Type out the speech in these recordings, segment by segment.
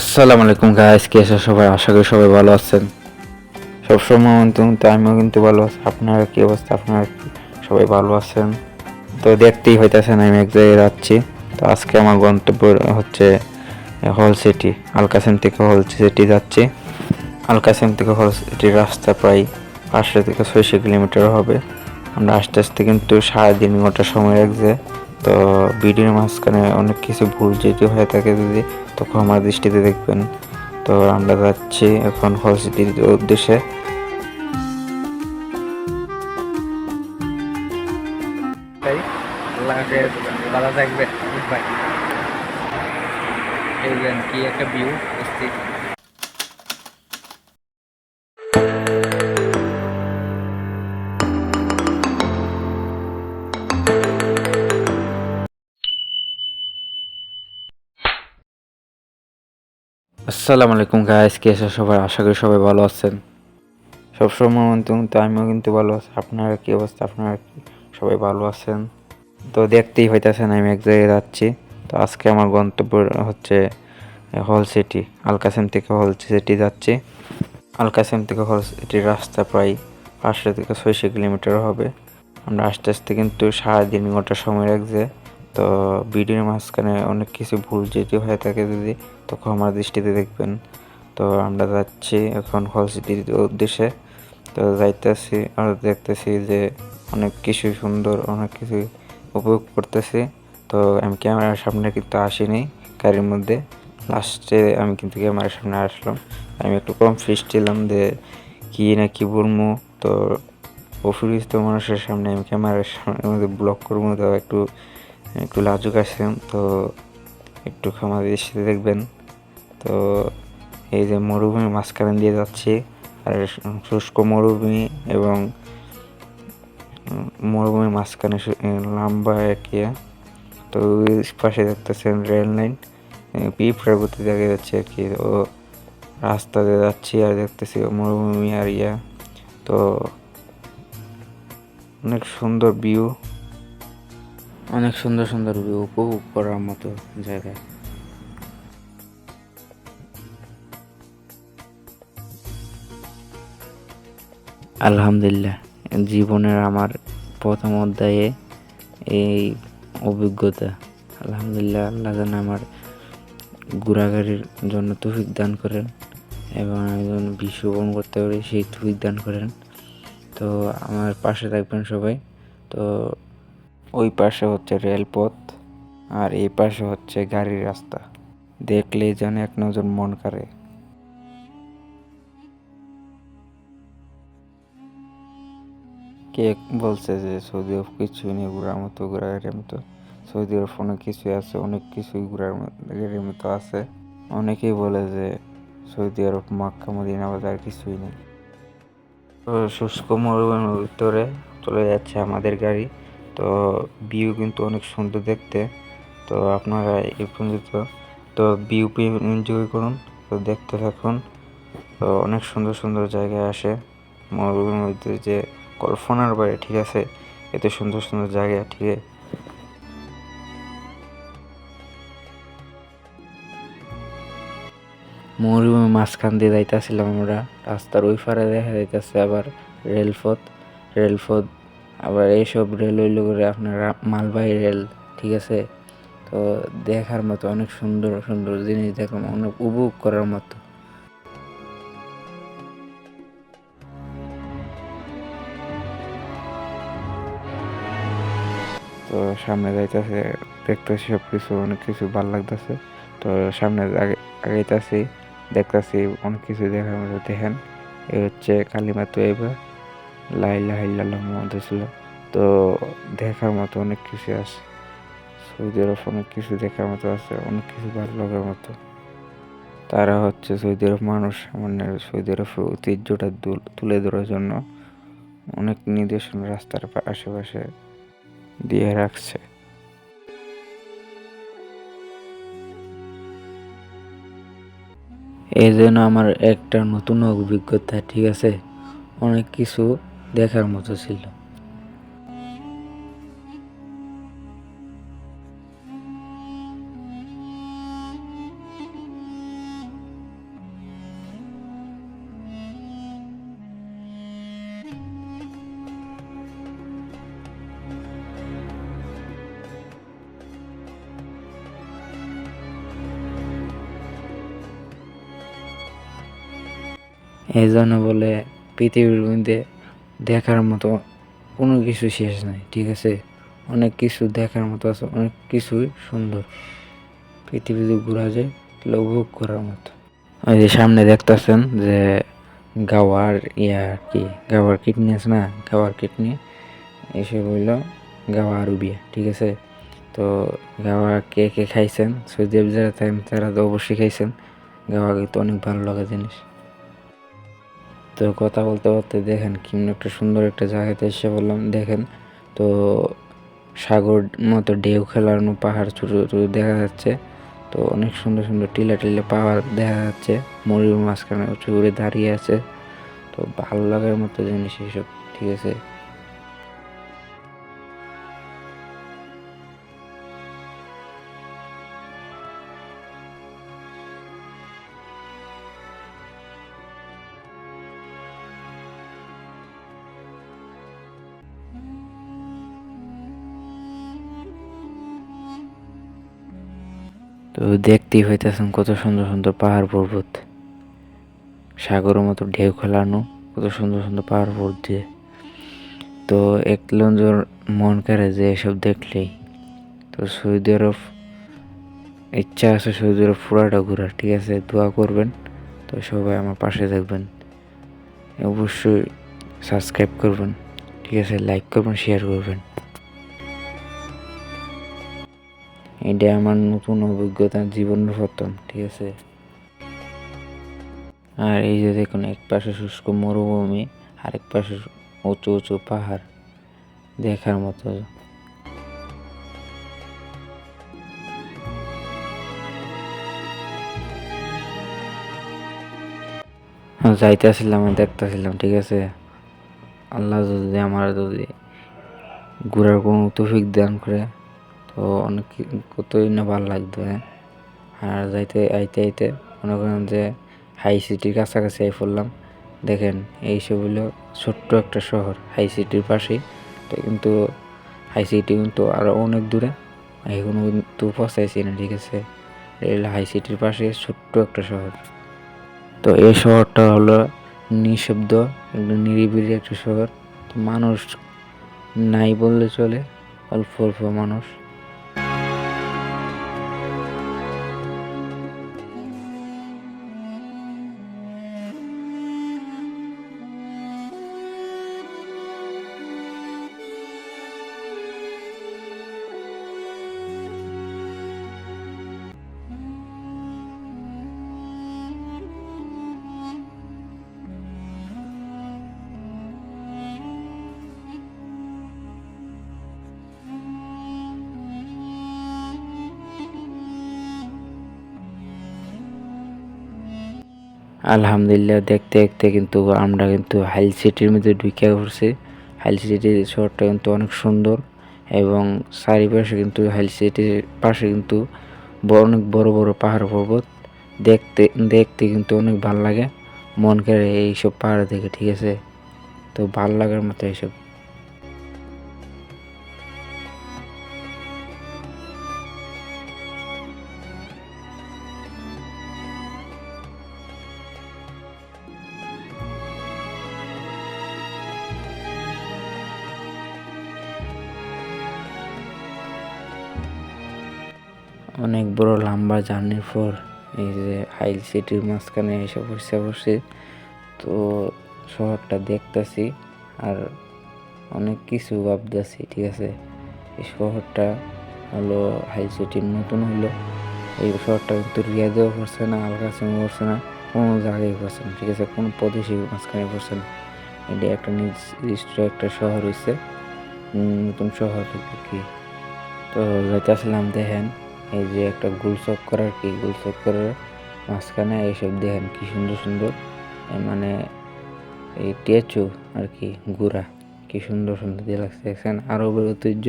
আসসালামু আলাইকুম গাইস কে আছে সবাই? আশা করি সবাই ভালো আছেন। সব সবসময় কিন্তু আমিও কিন্তু ভালো আছি। আপনারা কি অবস্থা? আপনারা সবাই ভালো আছেন? তো দেখতেই হইতেছেন আমি এক জায়গায় যাচ্ছি। তো আজকে আমার গন্তব্য হচ্ছে হল সিটি আলকাসেম থেকে হল সিটি যাচ্ছি। আলকাসেম থেকে হল সিটির রাস্তা প্রায় পাঁচশো থেকে ছয়শো কিলোমিটার হবে। আমরা আস্তে আস্তে কিন্তু সাড়ে তিন ঘণ্টা সময় লাগছে। তো ভিডিওর মাঝখানে অনেক কিছু ভুল যদি হয়ে থাকে যদি, তখন আমার দৃষ্টিতে দেখবেন। তো আমরা যাচ্ছি এখন হল সিটির উদ্দেশ্যে থাকবে এই কি একটা ভিউ আসসালামু আলাইকুম গাইস কে আছে সবাই আশা করি সবাই ভালো আছেন। সবসময় কিন্তু আমিও কিন্তু ভালো আছি। আপনারা কি অবস্থা? আপনারা সবাই ভালো আছেন? তো দেখতেই হইতেছেন আমি এক জায়গায় যাচ্ছি। তো আজকে আমার গন্তব্য হচ্ছে হল সিটি আলকাসেম থেকে হল সিটি যাচ্ছি। আলকাসেম থেকে হল সিটির রাস্তা প্রায় পাঁচশো থেকে ছয়শো কিলোমিটার হবে। আমরা আস্তে আস্তে কিন্তু সাড়ে তিন সময় লাগছে। তো ভিডিওর মাঝখানে অনেক কিছু ভুল যদি হয়ে থাকে যদি, তখন আমার দৃষ্টিতে দেখবেন। তো আমরা যাচ্ছি এখন হল সিটির উদ্দেশ্যে। তো যাইতেছি আর দেখতেছি যে অনেক কিছু সুন্দর, অনেক কিছু উপভোগ করতেছি। তো আমি ক্যামেরার সামনে কিন্তু আসিনি গাড়ির মধ্যে। লাস্টে আমি কিন্তু ক্যামেরার সামনে আসলাম। আমি একটু কম ফিস ছিলাম যে কী না কী বলব। তো অপরিচিত মানুষের সামনে আমি ক্যামেরার সামনে ব্লগ করব তো একটু একটু লাজুক আছে তো একটু ক্ষমা দৃষ্টিতে দেখবেন। তো এই যে মরুভূমি মাঝখানে দিয়ে যাচ্ছি আর শুষ্ক মরুভূমি এবং উম, মরুভূমির মাঝখানে লম্বা একিয়া তো পাশে দেখতেছেন রেল লাইন পিঁপড়ার গতি দেখা যাচ্ছে আর কি। রাস্তা দিয়ে যাচ্ছি আর দেখতেছি মরুভূমি আর ইয়া। তো অনেক সুন্দর ভিউ অনেক সুন্দর সুন্দর ভিউ উপভোগ করার মতো জায়গা আলহামদুলিল্লাহ, জীবনের আমার প্রথম অধ্যায়ে এই অভিজ্ঞতা। আলহামদুলিল্লাহ, আল্লাহ যেন আমার ঘোরাঘুরির জন্য তৌফিক দান করেন এবং আমি যেন বিশ্ববরণ করতে পারি, সেই তৌফিক দান করেন। তো আমার পাশে থাকবেন সবাই। তো ওই পাশে হচ্ছে রেলপথ আর এই পাশে হচ্ছে গাড়ির রাস্তা। দেখলেই যেন এক নজর মন করে কে বলছে যে সৌদি আরব কিছু নেই ঘোরার মতো ঘোরাঘুরির মতো। সৌদি আরব অনেক কিছু আছে, অনেক কিছুই ঘোরার ঘুরার মতো আছে। অনেকেই বলে যে সৌদি আরব, মাক্কা, মদিনা বাজার কিছুই নেই। শুষ্ক মরুভূমির ভিতরে চলে যাচ্ছে আমাদের গাড়ি। তো ভিউ কিন্তু অনেক সুন্দর দেখতে। তো আপনারা এই পর্যন্ত, তো ভিউ এনজয় করুন, তো দেখতে থাকুন। তো অনেক সুন্দর সুন্দর জায়গায় আসে। মরুভূমির মধ্যে যে কল্পনার বাইরে ঠিক আছে? এত সুন্দর সুন্দর জায়গা, ঠিক আছে? মরুভূমি মাঝখান দিয়ে যাইতেছিলাম আমরা। রাস্তার ওই পারে দেখা যাইতেছে আবার রেলপথ। রেলপথ আবার এইসব রেল হইল করে আপনার মালবাহী রেল ঠিক আছে? তো দেখার মতো অনেক সুন্দর সুন্দর জিনিস দেখলাম, অনেক উপভোগ করার মতো। তো সামনে যাইতেছে, দেখতেছি সব কিছু অনেক কিছু ভালো লাগতেছে। তো সামনে আগে, আগাইতেছি, দেখতেছি অনেক কিছু দেখার মতো দেখেন। এই হচ্ছে কালিমা তৈবা লাইলা হাইল্লাহ মোহাম্মদ ছিল তো দেখার মতো অনেক কিছু আছে। সৌদি আরব অনেক কিছু দেখার মতো আছে, অনেক কিছু ভালো লাগার মতো। তারা হচ্ছে সৌদি আরব মানুষ মানে সৌদি আরবের ঐতিহ্যটা তুলে ধরার জন্য অনেক নির্দেশনা রাস্তার আশেপাশে দিয়ে রাখছে। এই জন্য আমার একটা নতুন অভিজ্ঞতা, ঠিক আছে? অনেক কিছু দেখার মতো ছিল। এই জন্য বলে পৃথিবীর মধ্যে দেখার মতো কোনো কিছু শেষ নাই, ঠিক আছে? অনেক কিছু দেখার মতো আছে, অনেক কিছুই সুন্দর। পৃথিবীতে ঘোরা যায় তাহলে উপভোগ করার মতো। ওই যে সামনে দেখতেছেন যে গাওয়ার ইয়া আর কি, গাওয়ার কিডনি আছে না? গাওয়ার কিডনি এসব হইল গাওয়া আরবিয়া ঠিক আছে? তো গাওয়া কে কে খাইছেন? সৌদি আরব যারা থাকেন, তারা তো অবশ্যই খাইছেন। গাওয়া কিন্তু অনেক ভালো লাগা জিনিস। তো কথা বলতে বলতে দেখেন কেমন একটা সুন্দর একটা জায়গাতে এসে বললাম দেখেন তো সাগর মতো ঢেউ খেলানো পাহাড় ছোটো ছোটো দেখা যাচ্ছে। তো অনেক সুন্দর সুন্দর টিলা টিলা পাহাড় দেখা যাচ্ছে। ময়ূর মাঝখানে উঁচু করে দাঁড়িয়ে আছে। তো ভালো লাগার মতো জিনিস এসব ঠিক আছে? তো দেখতেই হইতেছেন কত সুন্দর সুন্দর পাহাড় পর্বত। সাগরের মতো ঢেউ খেলানো, কত সুন্দর সুন্দর পাহাড় পর্বত দিয়ে। তো এক লঞ্জর মন করে যে এসব দেখলেই। তো সৌদি আরব ইচ্ছা আছে সৌদি আরব পুরাটা ঘোরার, ঠিক আছে? দোয়া করবেন। তো সবাই আমার পাশে থাকবেন। অবশ্যই সাবস্ক্রাইব করবেন। ঠিক আছে? লাইক করবেন শেয়ার করবেন। এটা আমার নতুন অভিজ্ঞতা জীবনের প্রথম ঠিক আছে? আর এই যে দেখুন, এক পাশে শুষ্ক মরুভূমি, আরেক পাশে উঁচু উঁচু পাহাড়, দেখার মতো। যাইতেছিলাম, দেখতেছিলাম, ঠিক আছে? আল্লাহ যদি আমার যদি ঘোরার কোনো তৌফিক দান করে তো অনেক কতই না ভালো লাগতো হ্যাঁ। আর যাইতে, আইতে আইতে মনে করেন যে হাই সিটির কাছাকাছি আই পড়লাম। দেখেন এইসব হলো ছোট্ট একটা শহর, হাই সিটির পাশেই। তো কিন্তু হাই সিটি কিন্তু আরও অনেক দূরে। এখনও কিন্তু পৌঁছাইছি না, ঠিক আছে। রেল হাই সিটির পাশে ছোট্ট একটা শহর। তো এই শহরটা হলো নিঃশব্দ, একদম নিরিবিলি একটা শহর। তো মানুষ নাই বললে চলে, অল্প অল্প মানুষ। আলহামদুলিল্লাহ, দেখতে দেখতে কিন্তু আমরা কিন্তু হাইল সিটির মধ্যে ঢুকে পড়ছি। হাইল সিটির শহরটা কিন্তু অনেক সুন্দর এবং চারিপাশে কিন্তু হাইল সিটির পাশে কিন্তু অনেক বড় বড় পাহাড় পর্বত। দেখতে দেখতে কিন্তু অনেক ভালো লাগে। মন করে এইসব পাহাড় দেখে, ঠিক আছে? তো ভালো লাগার মতো এইসব। অনেক বড় লম্বা জার্নির পর এই যে হাইল সিটির মাঝখানে এসে বসে বসে তো শহরটা দেখতেছি আর অনেক কিছু ভাবতেছি, ঠিক আছে? এই শহরটা হলো হাইল সিটির নতুন হলো এই শহরটা কিন্তু রিয়াদেও পড়ছে না আলকাসিমও পড়ছে না, কোনো জায়গায় পড়ছে না, ঠিক আছে? কোনো প্রদেশে মাঝখানে পড়ছে না। এটা একটা নির্দিষ্ট একটা শহর হয়েছে নতুন শহর কি। তো যাইতেছিলাম দেখেন এই যে একটা গোল চক্কর আর কি গোল চক্করের মাঝখানে এইসব দেখেন কি সুন্দর সুন্দর মানে এই টেচু আর কি গুড়া কি সুন্দর সুন্দর দিয়ে লাগছে। দেখছেন আরবের ঐতিহ্য,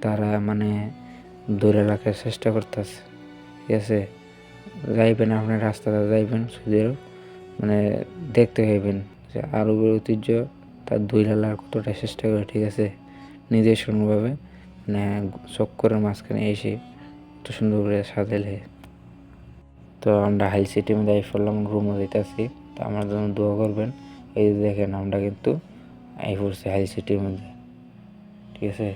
তারা মানে ধরে রাখার চেষ্টা করতেছে। ঠিক আছে? যাইবেন আপনার রাস্তাটা, যাইবেন সুদের মানে দেখতে পাইবেন যে আরবের ঐতিহ্য, তার দুই লালার কতটা চেষ্টা করে, ঠিক আছে? নিজের নিজস্বভাবে মানে চক্করের মাঝখানে এসে এত সুন্দর করে সাজাইলে তো আমরা হাই সিটির মধ্যে আই পড়লাম রুমও দিতেছি তো আমার জন্য দোয়া করবেন। এই যে দেখেন আমরা কিন্তু এই পড়ছি হাই সিটির মধ্যে। ঠিক আছে?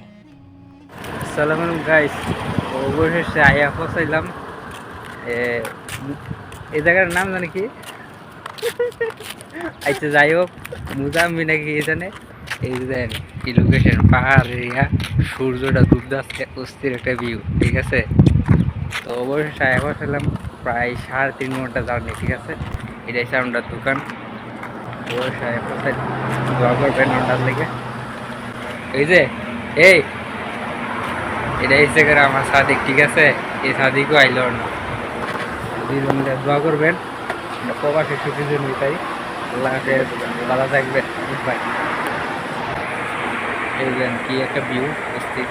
আসসালামু আলাইকুম গাইস অবশেষে আইয়া পৌঁছাইলাম। এ, এই জায়গার নাম জানি কি? আচ্ছা যাই হোক মুজাম্বি নাকি এখানে এই যে দেখেন কি লোকেশন পাহাড় এরিয়া সূর্যটা ডুবতে আসছে অস্থির একটা ভিউ ঠিক আছে? তো অবশেষে আইয়া পৌঁছাইলাম প্রায় সাড়ে তিন ঘণ্টা জার্নি ঠিক আছে? এটা হচ্ছে আমরা দোকান। অবশ্যই পৌঁছাইলাম দোয়া করবেন আন্ডার লেগে এই যে, এই, এটা এসে করে আমার সাদিক, ঠিক আছে? এই সাদিকও আইল দুজন দোয়া করবেন। প্রবাসী ছুটির জন্য তাই আল্লাহ হাফেজ, ভালো থাকবে বাই এই কি একটা ভিউ অস্থির